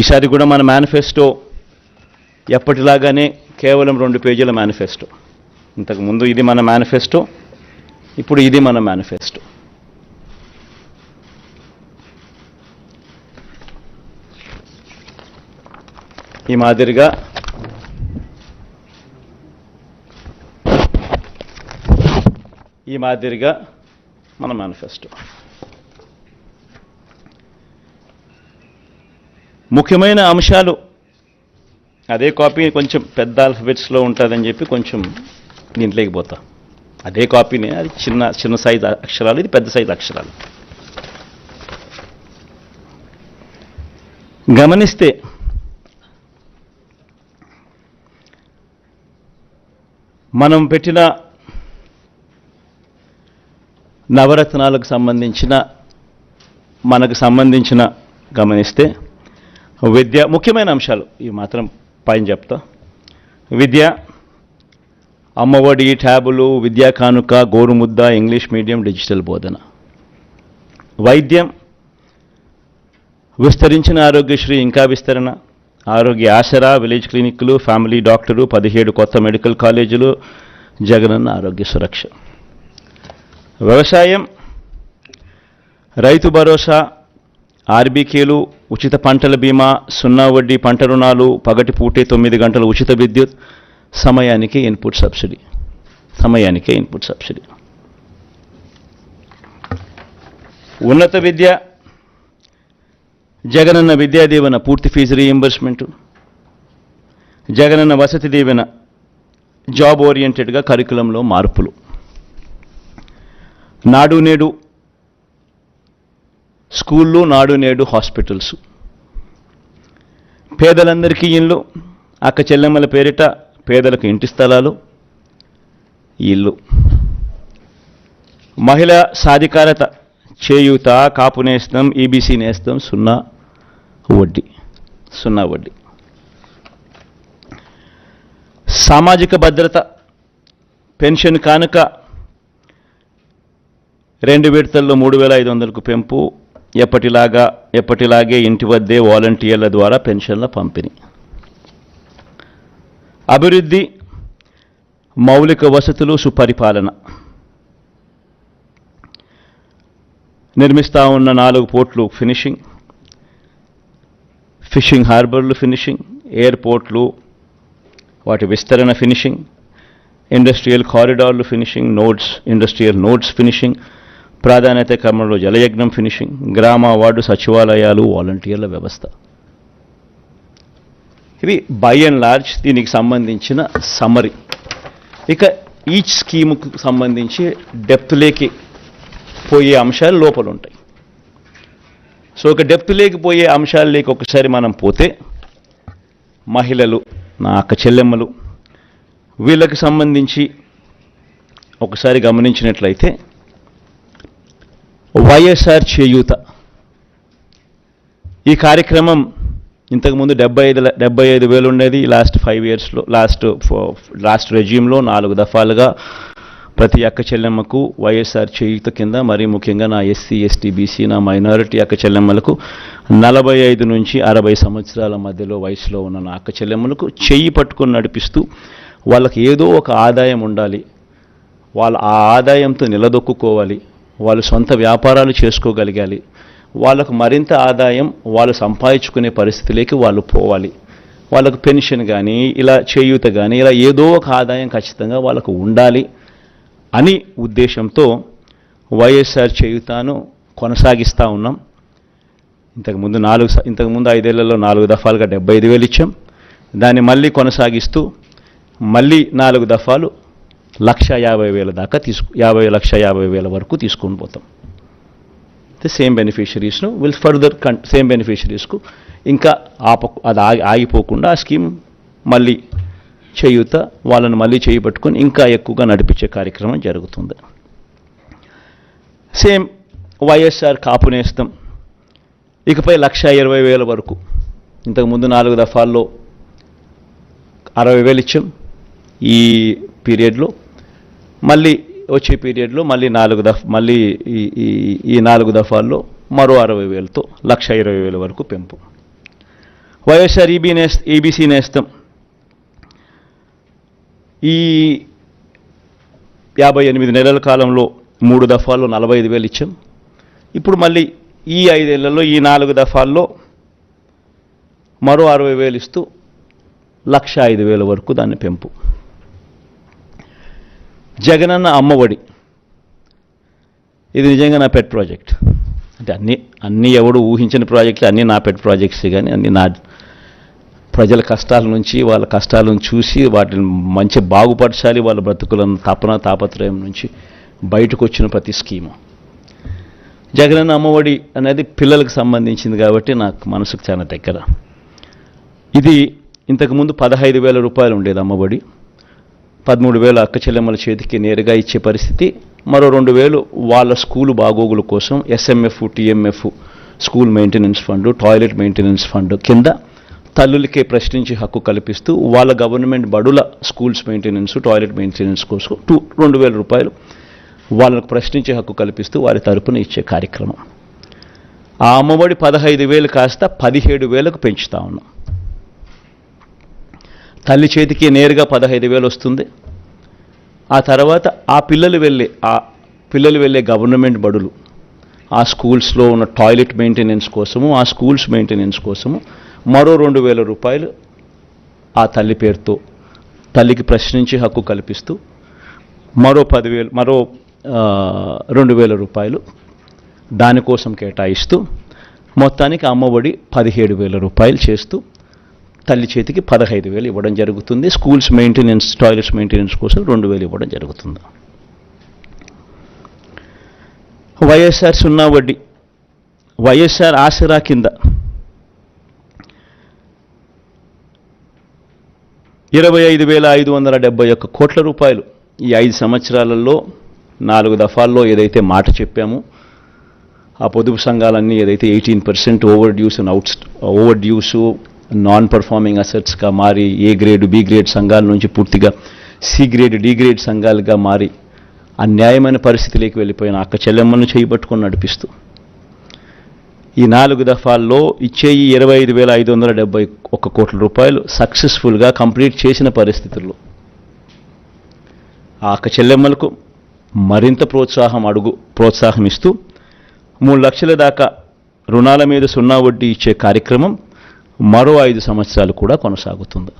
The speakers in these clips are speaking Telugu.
ఈసారి కూడా మన మేనిఫెస్టో ఎప్పటిలాగానే కేవలం రెండు పేజీల మేనిఫెస్టో. ఇంతకుముందు ఇది మన మేనిఫెస్టో ఇప్పుడు ఇది మన మేనిఫెస్టో. ఈ మాదిరిగా ఈ మాదిరిగా మన మేనిఫెస్టో. ముఖ్యమైన అంశాలు. అదే కాపీ కొంచెం పెద్ద ఆల్ఫబెట్స్లో ఉంటుందని చెప్పి కొంచెం దీంట్లోకి పోతా. అదే కాపీనే అది చిన్న చిన్న సైజు అక్షరాలు ఇది పెద్ద సైజు అక్షరాలు. గమనిస్తే మనం పెట్టిన నవరత్నాలకు సంబంధించిన మనకు సంబంధించిన గమనిస్తే విద్య ముఖ్యమైన అంశాలు. ఈ మాత్రం పైన చెప్తా. విద్య అమ్మఒడి ట్యాబులు విద్యా కానుక గోరుముద్ద ఇంగ్లీష్ మీడియం డిజిటల్ బోధన. వైద్యం విస్తరించిన ఆరోగ్యశ్రీ ఇంకా విస్తరణ. ఆరోగ్య ఆసరా విలేజ్ క్లినిక్లు ఫ్యామిలీ డాక్టరు పదిహేడు కొత్త మెడికల్ కాలేజీలు జగనన్న ఆరోగ్య సురక్ష. వ్యవసాయం రైతు భరోసా ఆర్బీకేలు ఉచిత పంటల బీమా సున్నా వడ్డీ పంట రుణాలు పగటి పూటే తొమ్మిది గంటల ఉచిత విద్యుత్ సమయానికి ఇన్పుట్ సబ్సిడీ. సమయానికే ఇన్పుట్ సబ్సిడీ. ఉన్నత విద్య జగనన్న విద్యా దీవెన పూర్తి fee reimbursement Jagananna Vasathi Deevena job ఓరియంటెడ్గా కరికులంలో మార్పులు. నాడు నేడు స్కూళ్ళు నాడు నేడు హాస్పిటల్స్. పేదలందరికీ ఇల్లు అక్క చెల్లెమ్మల పేరిట పేదలకు ఇంటి స్థలాలు ఇల్లు. మహిళా సాధికారత చేయూత కాపు నేస్తం ఈబీసీ నేస్తం సున్నా వడ్డీ సున్నా వడ్డీ. సామాజిక భద్రత పెన్షన్ కానుక రెండు విడతల్లో మూడు వేల ఐదు వందలకు పెంపు ఎప్పటిలాగా ఎప్పటిలాగే ఇంటి వద్దే వాలంటీర్ల ద్వారా పెన్షన్ల పంపిణీ. అభివృద్ధి మౌలిక వసతులు సుపరిపాలన. నిర్మిస్తూ ఉన్న నాలుగు పోర్ట్లు ఫినిషింగ్. ఫిషింగ్ హార్బర్లు ఫినిషింగ్ ఎయిర్పోర్ట్లు వాటి విస్తరణ finishing industrial కారిడార్లు finishing nodes industrial nodes finishing ప్రాధాన్యత క్రమంలో జలయజ్ఞం ఫినిషింగ్ గ్రామ వార్డు సచివాలయాలు వాలంటీర్ల వ్యవస్థ. ఇది బై అండ్ లార్జ్ దీనికి సంబంధించిన సమ్మరి ఇక ఈచ్ స్కీముకు సంబంధించి డెప్త్లేకి పోయే అంశాలు లోపల ఉంటాయి. సో ఒక డెప్త్ లేకపోయే అంశాలలోకి ఒకసారి మనం పోతే మహిళలు నా అక్క చెల్లెమ్మలు వీళ్ళకి సంబంధించి ఒకసారి గమనించినట్లయితే వైఎస్ఆర్ చేయూత. ఈ కార్యక్రమం ఇంతకుముందు డెబ్బై ఐదు డెబ్బై ఐదు వేలు ఉండేది. లాస్ట్ ఫైవ్ ఇయర్స్లో లాస్ట్ లాస్ట్ రెజ్యూమ్లో నాలుగు దఫాలుగా ప్రతి అక్క చెల్లెమ్మకు వైఎస్ఆర్ చేయూత కింద మరీ ముఖ్యంగా నా ఎస్సీ ఎస్టీ బీసీ నా మైనారిటీ అక్క చెల్లెమ్మలకు నలభై ఐదు నుంచి అరవై సంవత్సరాల మధ్యలో వయసులో ఉన్న నా అక్క చెల్లెమ్మలకు చెయ్యి పట్టుకొని నడిపిస్తూ వాళ్ళకి ఏదో ఒక ఆదాయం ఉండాలి. వాళ్ళ ఆ ఆదాయంతో నిలదొక్కుకోవాలి. వాళ్ళు సొంత వ్యాపారాలు చేసుకోగలగాలి. వాళ్ళకు మరింత ఆదాయం వాళ్ళు సంపాదించుకునే పరిస్థితిలోకి వాళ్ళు పోవాలి. వాళ్ళకు పెన్షన్ కానీ ఇలా చేయూత కానీ ఇలా ఏదో ఒక ఆదాయం ఖచ్చితంగా వాళ్ళకు ఉండాలి అని ఉద్దేశంతో వైఎస్ఆర్ చేయూతాను కొనసాగిస్తూ ఉన్నాం. ఇంతకుముందు నాలుగు ఇంతకుముందు ఐదేళ్ళలో నాలుగు దఫాలుగా డెబ్బై ఐదు వేలు ఇచ్చాం. దాన్ని మళ్ళీ కొనసాగిస్తూ మళ్ళీ నాలుగు దఫాలు లక్ష యాభై వేల దాకా తీసుకు యాభై లక్ష యాభై వేల వరకు తీసుకొని పోతాం. సేమ్ బెనిఫిషరీస్ను విల్ ఫర్దర్ కన్ సేమ్ బెనిఫిషరీస్కు ఇంకా ఆప అది ఆగి ఆగిపోకుండా ఆ స్కీమ్ మళ్ళీ చేయూత వాళ్ళని మళ్ళీ చేయి పట్టుకొని ఇంకా ఎక్కువగా నడిపించే కార్యక్రమం జరుగుతుంది. సేమ్ వైఎస్ఆర్ కాపునేస్తాం ఇకపై లక్ష ఇరవై వేల వరకు. ఇంతకుముందు నాలుగు దఫాల్లో అరవై వేలు ఇచ్చాం. ఈ పీరియడ్లో మళ్ళీ వచ్చే పీరియడ్లో మళ్ళీ నాలుగు దఫ మళ్ళీ ఈ ఈ ఈ నాలుగు దఫాల్లో మరో అరవై వేలతో లక్ష ఇరవై వేల వరకు పెంపు. వైఎస్ఆర్ ఈబీ నేస్త ఈబీసీ నేస్తం ఈ యాభై ఎనిమిది నెలల కాలంలో మూడు దఫాల్లో నలభై ఐదు వేలు ఇచ్చాం. ఇప్పుడు మళ్ళీ ఈ ఐదేళ్ళలో ఈ నాలుగు దఫాల్లో మరో అరవై వేలు ఇస్తూ లక్ష ఐదు వేల వరకు దాన్ని పెంపు. జగనన్న అమ్మఒడి. ఇది నిజంగా నా పెట్ ప్రాజెక్ట్ అంటే అన్ని అన్ని ఎవడు ఊహించిన ప్రాజెక్టులు అన్నీ నా పెట్ ప్రాజెక్ట్స్ కానీ అన్ని నా ప్రజల కష్టాల నుంచి వాళ్ళ కష్టాలను చూసి వాటిని మంచి బాగుపరచాలి వాళ్ళ బ్రతుకులను తపన తాపత్రయం నుంచి బయటకు వచ్చిన ప్రతి స్కీము జగనన్న అమ్మఒడి అనేది పిల్లలకు సంబంధించింది కాబట్టి నాకు మనసుకు చాలా దగ్గర. ఇది ఇంతకుముందు పదహైదు వేల రూపాయలు ఉండేది అమ్మఒడి. పదమూడు వేలు అక్క చెల్లెమ్మల చేతికి నేరుగా ఇచ్చే పరిస్థితి. మరో రెండు వేలు వాళ్ళ స్కూలు బాగోగుల కోసం SMF TMF school maintenance fund toilet maintenance fund కింద తల్లులకే ప్రశ్నించే హక్కు కల్పిస్తూ వాళ్ళ గవర్నమెంట్ బడుల స్కూల్స్ మెయింటెనెన్స్ టాయిలెట్ మెయింటెనెన్స్ కోసం టూ రెండు వేల రూపాయలు వాళ్ళకు ప్రశ్నించే హక్కు కల్పిస్తూ వారి తరపున ఇచ్చే కార్యక్రమం. ఆ అమ్మఒడి పదహైదు వేలు కాస్త పదిహేడు వేలకు పెంచుతా ఉన్నాం. తల్లి చేతికి నేరుగా పదహైదు వేలు వస్తుంది. ఆ తర్వాత ఆ పిల్లలు వెళ్ళే ఆ పిల్లలు వెళ్ళే గవర్నమెంట్ బడులు ఆ స్కూల్స్లో ఉన్న టాయిలెట్ మెయింటెనెన్స్ కోసము ఆ స్కూల్స్ మెయింటెనెన్స్ కోసము మరో రెండు వేల రూపాయలు ఆ తల్లి పేరుతో తల్లికి ప్రశ్నించే హక్కు కల్పిస్తూ మరో పదివేలు మరో రెండు వేల రూపాయలు దానికోసం కేటాయిస్తూ మొత్తానికి అమ్మఒడి పదిహేడు వేల రూపాయలు చేస్తూ తల్లి చేతికి పదహైదు వేలు ఇవ్వడం జరుగుతుంది. స్కూల్స్ మెయింటెనెన్స్ టాయిలెట్స్ మెయింటెనెన్స్ కోసం రెండు వేలు ఇవ్వడం జరుగుతుంది. వైఎస్ఆర్ సున్నా వడ్డీ వైఎస్ఆర్ ఆసరా కింద ఇరవై ఐదు వేల ఐదు వందల డెబ్బై ఒక్క కోట్ల రూపాయలు ఈ ఐదు సంవత్సరాలలో నాలుగు దఫాల్లో ఏదైతే మాట చెప్పామో ఆ పొదుపు సంఘాలన్నీ ఏదైతే eighteen percent overdues out overdues non performing అసెట్స్గా మారి ఏ గ్రేడ్ బి గ్రేడ్ సంఘాల నుంచి పూర్తిగా సి గ్రేడ్ డి గ్రేడ్ సంఘాలుగా మారి అన్యాయమైన పరిస్థితిలోకి వెళ్ళిపోయిన అక్క చెల్లెమ్మను చేయబట్టుకొని నడిపిస్తూ ఈ నాలుగు దఫాల్లో ఇచ్చే ఈ ఇరవై ఐదు వేల ఐదు వందల డెబ్బై ఒక్క కోట్ల రూపాయలు సక్సెస్ఫుల్గా కంప్లీట్ చేసిన పరిస్థితుల్లో ఆ అక్క చెల్లెమ్మలకు మరింత ప్రోత్సాహం అడుగు ప్రోత్సాహం ఇస్తూ మూడు లక్షల దాకా రుణాల మీద సున్నా వడ్డీ ఇచ్చే కార్యక్రమం మరో ఐదు సంవత్సరాలు కూడా కొనసాగుతుంది.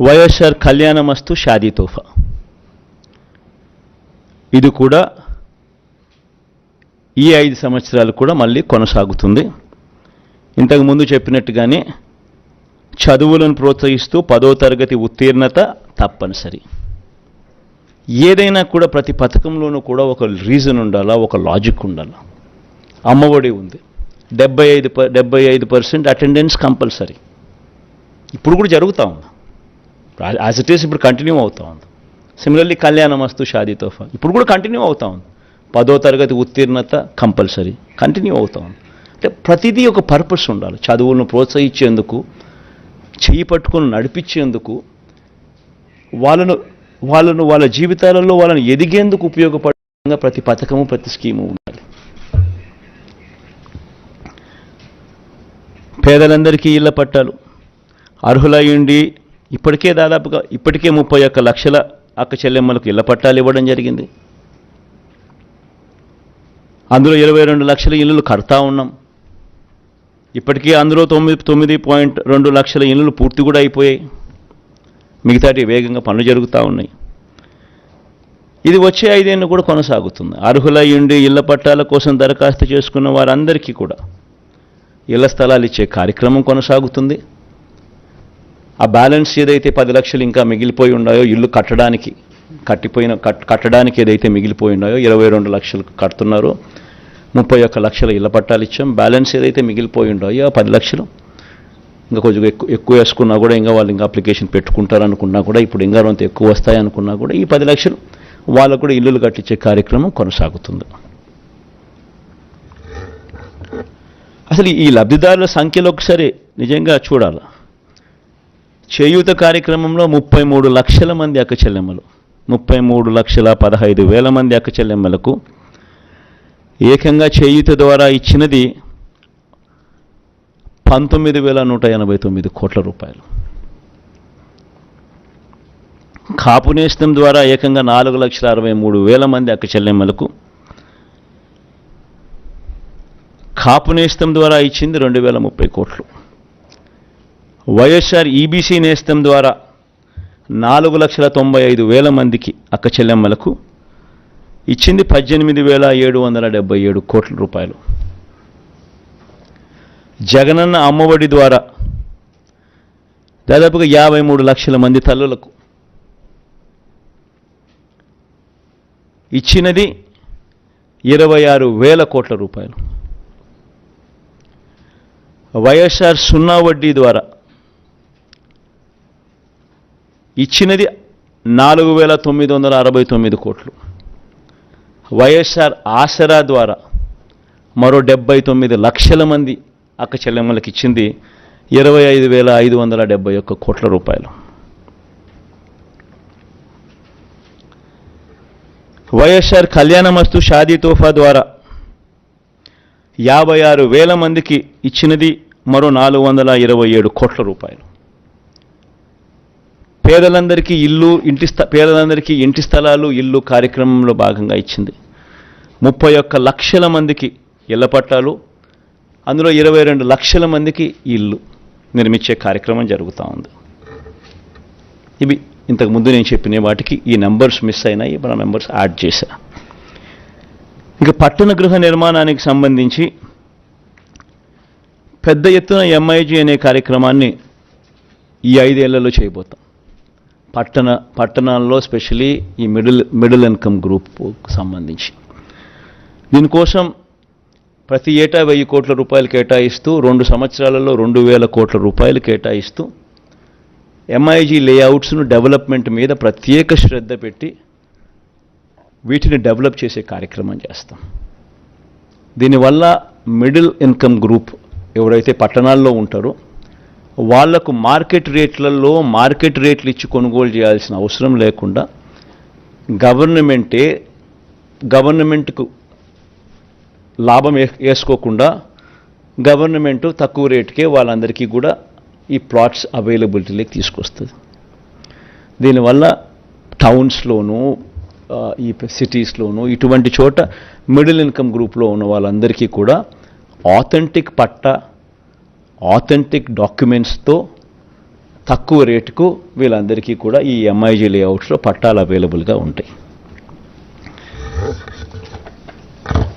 వైఎస్ఆర్ కళ్యాణమస్తు షాదీ తోఫా. ఇది కూడా ఈ ఐదు సంవత్సరాలు కూడా మళ్ళీ కొనసాగుతుంది. ఇంతకుముందు చెప్పినట్టుగానే చదువులను ప్రోత్సహిస్తూ పదో తరగతి ఉత్తీర్ణత తప్పనిసరి. ఏదైనా కూడా ప్రతి పథకంలోనూ కూడా ఒక రీజన్ ఉండాలా ఒక లాజిక్ ఉండాలా? అమ్మఒడి ఉంది. డెబ్బై ఐదు ప డెబ్బై ఐదు పర్సెంట్ అటెండెన్స్ కంపల్సరీ. ఇప్పుడు కూడా జరుగుతూ ఉంది. యాజ్ ఇట్ ఈస్ ఇప్పుడు కంటిన్యూ అవుతా ఉంది. సిమిలర్లీ కళ్యాణం వస్తు షాదీ తోఫా ఇప్పుడు కూడా కంటిన్యూ అవుతా ఉంది. పదో తరగతి ఉత్తీర్ణత కంపల్సరీ. కంటిన్యూ అవుతాం అంటే ప్రతిదీ ఒక పర్పస్ ఉండాలి. చదువులను ప్రోత్సహించేందుకు చేయి పట్టుకొని నడిపించేందుకు వాళ్ళను వాళ్ళను వాళ్ళ జీవితాలలో వాళ్ళని ఎదిగేందుకు ఉపయోగపడంగా ప్రతి పథకము ప్రతి స్కీము ఉండాలి. పేదలందరికీ ఇళ్ళ పట్టాలు. అర్హులయ్యుండి ఇప్పటికే దాదాపుగా ఇప్పటికే ముప్పై ఒక్క లక్షల అక్క చెల్లెమ్మలకు ఇళ్ళ పట్టాలు ఇవ్వడం జరిగింది. అందులో ఇరవై రెండు లక్షల ఇల్లులు కడతా ఉన్నాం. ఇప్పటికీ అందులో తొమ్మిది తొమ్మిది పాయింట్ రెండు లక్షల ఇల్లులు పూర్తి కూడా అయిపోయాయి. మిగతాటి వేగంగా పనులు జరుగుతూ ఉన్నాయి. ఇది వచ్చే ఐదేళ్ళు కూడా కొనసాగుతుంది. అర్హులై ఉండి ఇళ్ళ పట్టాల కోసం దరఖాస్తు చేసుకున్న వారందరికీ కూడా ఇళ్ళ స్థలాలు ఇచ్చే కార్యక్రమం కొనసాగుతుంది. ఆ బ్యాలెన్స్ ఏదైతే పది లక్షలు ఇంకా మిగిలిపోయి ఉన్నాయో ఇల్లు కట్టడానికి. కట్టిపోయిన కట్ కట్టడానికి ఏదైతే మిగిలిపోయినాయో ఇరవై రెండు లక్షలు కడుతున్నారో. ముప్పై ఒక్క లక్షల ఇళ్ళ పట్టాలు ఇచ్చాం. బ్యాలెన్స్ ఏదైతే మిగిలిపోయి ఉన్నాయో పది లక్షలు ఇంకా కొంచెం ఎక్కువ ఎక్కువ వేసుకున్నా కూడా ఇంకా వాళ్ళు ఇంకా అప్లికేషన్ పెట్టుకుంటారనుకున్నా కూడా ఇప్పుడు ఇంకా రొంత ఎక్కువ వస్తాయనుకున్నా కూడా ఈ పది లక్షలు వాళ్ళకు కూడా ఇల్లులు కట్టించే కార్యక్రమం కొనసాగుతుంది. అసలు ఈ లబ్ధిదారుల సంఖ్యలో ఒకసారి నిజంగా చూడాలి. చేయూత కార్యక్రమంలో ముప్పై మూడు లక్షల మంది అక్క చెల్లెమ్మలు. ముప్పై మూడు లక్షల పదహైదు వేల మంది అక్క చెల్లెమ్మలకు ఏకంగా చేయూత ద్వారా ఇచ్చినది పంతొమ్మిది వేల నూట ఎనభై తొమ్మిది కోట్ల రూపాయలు. కాపు నేస్తం ద్వారా ఏకంగా నాలుగు లక్షల అరవై మూడు వేల మంది అక్క చెల్లెమ్మలకు కాపు నేస్తం ద్వారా ఇచ్చింది రెండు వేల ముప్పై కోట్లు. వైఎస్ఆర్ ఈబీసీ నేస్తం ద్వారా నాలుగు లక్షల తొంభై ఐదు వేల మందికి అక్క చెల్లెమ్మలకు ఇచ్చింది పద్దెనిమిది వేల ఏడు వందల డెబ్బై ఏడు కోట్ల రూపాయలు. జగనన్న అమ్మఒడి ద్వారా దాదాపుగా యాభై మూడు లక్షల మంది తల్లులకు ఇచ్చినది ఇరవై ఆరు వేల కోట్ల రూపాయలు. వైఎస్ఆర్ సున్నా వడ్డీ ద్వారా ఇచ్చినది నాలుగు వేల తొమ్మిది వందల అరవై తొమ్మిది కోట్లు. వైఎస్ఆర్ ఆసరా ద్వారా మరో డెబ్బై తొమ్మిది లక్షల మంది అక్క చెల్లెమ్మలకు ఇచ్చింది ఇరవై ఐదు వేల ఐదు వందల డెబ్బై ఒక్క కోట్ల రూపాయలు. వైఎస్ఆర్ కళ్యాణమస్తు షాదీ తోఫా ద్వారా యాభై ఆరు వేల మందికి ఇచ్చినది మరో నాలుగు వందల ఇరవై ఏడు కోట్ల రూపాయలు. పేదలందరికీ ఇల్లు ఇంటి స్థ పేదలందరికీ ఇంటి స్థలాలు ఇల్లు కార్యక్రమంలో భాగంగా ఇచ్చింది. ముప్పై ఒక్క లక్షల మందికి ఇళ్ళ పట్టాలు అందులో ఇరవై రెండు లక్షల మందికి ఇల్లు నిర్మించే కార్యక్రమం జరుగుతూ ఉంది. ఇవి ఇంతకు ముందు నేను చెప్పిన వాటికి ఈ నెంబర్స్ మిస్ అయినాయి మన నెంబర్స్ యాడ్ చేశా. ఇక పట్టణ గృహ నిర్మాణానికి సంబంధించి పెద్ద ఎత్తున ఎంఐజీ అనే కార్యక్రమాన్ని ఈ ఐదేళ్ళలో చేయబోతాం. పట్టణ పట్టణాల్లో స్పెషలీ ఈ మిడిల్ మిడిల్ ఇన్కమ్ గ్రూప్కు సంబంధించి. దీనికోసం ప్రతి ఏటా వెయ్యి కోట్ల రూపాయలు కేటాయిస్తూ రెండు సంవత్సరాలలో రెండు వేల కోట్ల రూపాయలు కేటాయిస్తూ ఎంఐజీ లేఅవుట్స్ను డెవలప్మెంట్ మీద ప్రత్యేక శ్రద్ధ పెట్టి వీటిని డెవలప్ చేసే కార్యక్రమం చేస్తాం. దీనివల్ల మిడిల్ ఇన్కమ్ గ్రూప్ ఎవరైతే పట్టణాల్లో ఉంటారో వాళ్ళకు మార్కెట్ రేట్లలో మార్కెట్ రేట్లు ఇచ్చి కొనుగోలు చేయాల్సిన అవసరం లేకుండా గవర్నమెంటే గవర్నమెంట్కు లాభం వేసుకోకుండా గవర్నమెంట్ తక్కువ రేటుకే వాళ్ళందరికీ కూడా ఈ ప్లాట్స్ అవైలబిలిటీలోకి తీసుకొస్తుంది. దీనివల్ల టౌన్స్లోనూ ఈ సిటీస్లోనూ ఇటువంటి చోట మిడిల్ ఇన్కమ్ గ్రూప్లో ఉన్న వాళ్ళందరికీ కూడా ఆథెంటిక్ పట్టా ఆథెంటిక్ డాక్యుమెంట్స్తో తక్కువ రేటుకు వీళ్ళందరికీ కూడా ఈ ఎంఐజీ లేఅవుట్స్లో పట్టాలు అవైలబుల్గా ఉంటాయి.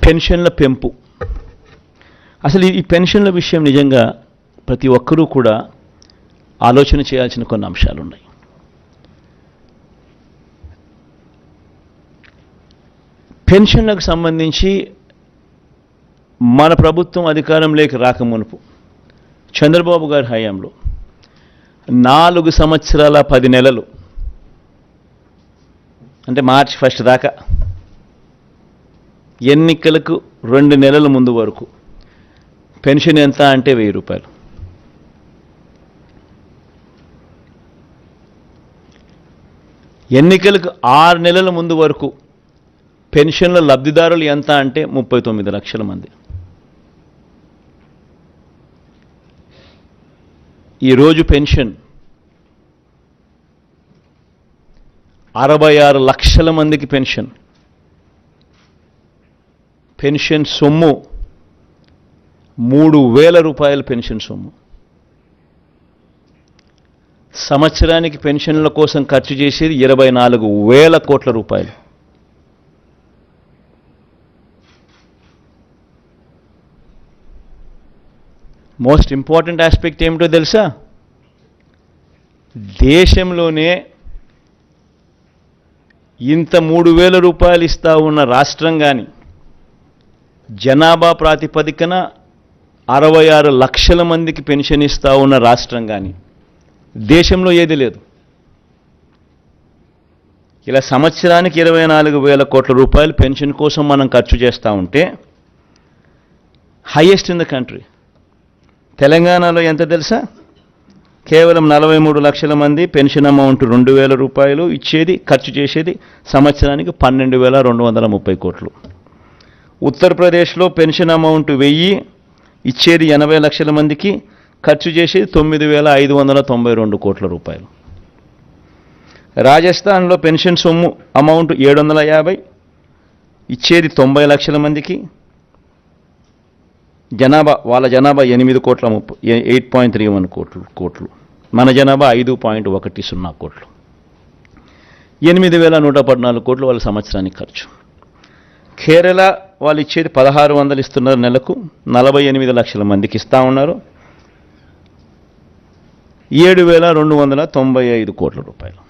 పెన్షన్ల పెంపు. అసలు ఈ పెన్షన్ల విషయం నిజంగా ప్రతి ఒక్కరూ కూడా ఆలోచన చేయాల్సిన కొన్ని అంశాలు ఉన్నాయి. పెన్షన్లకు సంబంధించి మన ప్రభుత్వం అధికారంలోకి రాకమునుపు చంద్రబాబు గారి హయాంలో నాలుగు సంవత్సరాల పది నెలలు అంటే మార్చి ఫస్ట్ దాకా ఎన్నికలకు రెండు నెలల ముందు వరకు పెన్షన్ ఎంత అంటే వెయ్యి రూపాయలు. ఎన్నికలకు ఆరు నెలల ముందు వరకు పెన్షన్ల లబ్ధిదారులు ఎంత అంటే ముప్పై తొమ్మిది లక్షల మంది. ఈరోజు పెన్షన్. అరవై ఆరు లక్షల మందికి పెన్షన్. పెన్షన్ సొమ్ము మూడు వేల రూపాయల పెన్షన్ సొమ్ము. సంవత్సరానికి పెన్షన్ల కోసం ఖర్చు చేసేది ఇరవై నాలుగు వేల కోట్ల రూపాయలు. మోస్ట్ ఇంపార్టెంట్ ఆస్పెక్ట్ ఏమిటో తెలుసా? దేశంలోనే ఇంత మూడు వేల రూపాయలు ఇస్తా ఉన్న రాష్ట్రం కానీ జనాభా ప్రాతిపదికన అరవై ఆరు లక్షల మందికి పెన్షన్ ఇస్తా ఉన్న రాష్ట్రం కానీ దేశంలో ఏది లేదు. ఇలా సంవత్సరానికి ఇరవై నాలుగు వేల కోట్ల రూపాయలు పెన్షన్ కోసం మనం ఖర్చు చేస్తూ ఉంటే హయ్యెస్ట్ ఇన్ ద కంట్రీ తెలంగాణలో ఎంత తెలుసా? కేవలం నలభై మూడు లక్షల మంది పెన్షన్ అమౌంట్ రెండు వేల రూపాయలు ఇచ్చేది ఖర్చు చేసేది సంవత్సరానికి పన్నెండు వేల రెండు వందల ముప్పై కోట్లు. ఉత్తరప్రదేశ్లో పెన్షన్ అమౌంట్ వెయ్యి ఇచ్చేది ఎనభై లక్షల మందికి ఖర్చు చేసేది తొమ్మిది వేల ఐదు వందల తొంభై రెండు కోట్ల రూపాయలు. రాజస్థాన్లో పెన్షన్ సొమ్ము అమౌంట్ ఏడు వందల యాభై ఇచ్చేది తొంభై లక్షల మందికి జనాభా వాళ్ళ జనాభా ఎనిమిది కోట్ల ముప్పై ఎయిట్ పాయింట్ త్రీ వన్ కోట్లు కోట్లు. మన జనాభా ఐదు పాయింట్ ఒకటి సున్నా కోట్లు. ఎనిమిది వేల నూట పద్నాలుగు కోట్లు వాళ్ళ సంవత్సరానికి ఖర్చు. కేరళ వాళ్ళు ఇచ్చేది పదహారు వందలు ఇస్తున్నారు నెలకు. నలభై ఎనిమిది లక్షల మందికి ఇస్తా ఉన్నారు. ఏడు వేల రెండు వందల తొంభై ఐదు కోట్ల రూపాయలు.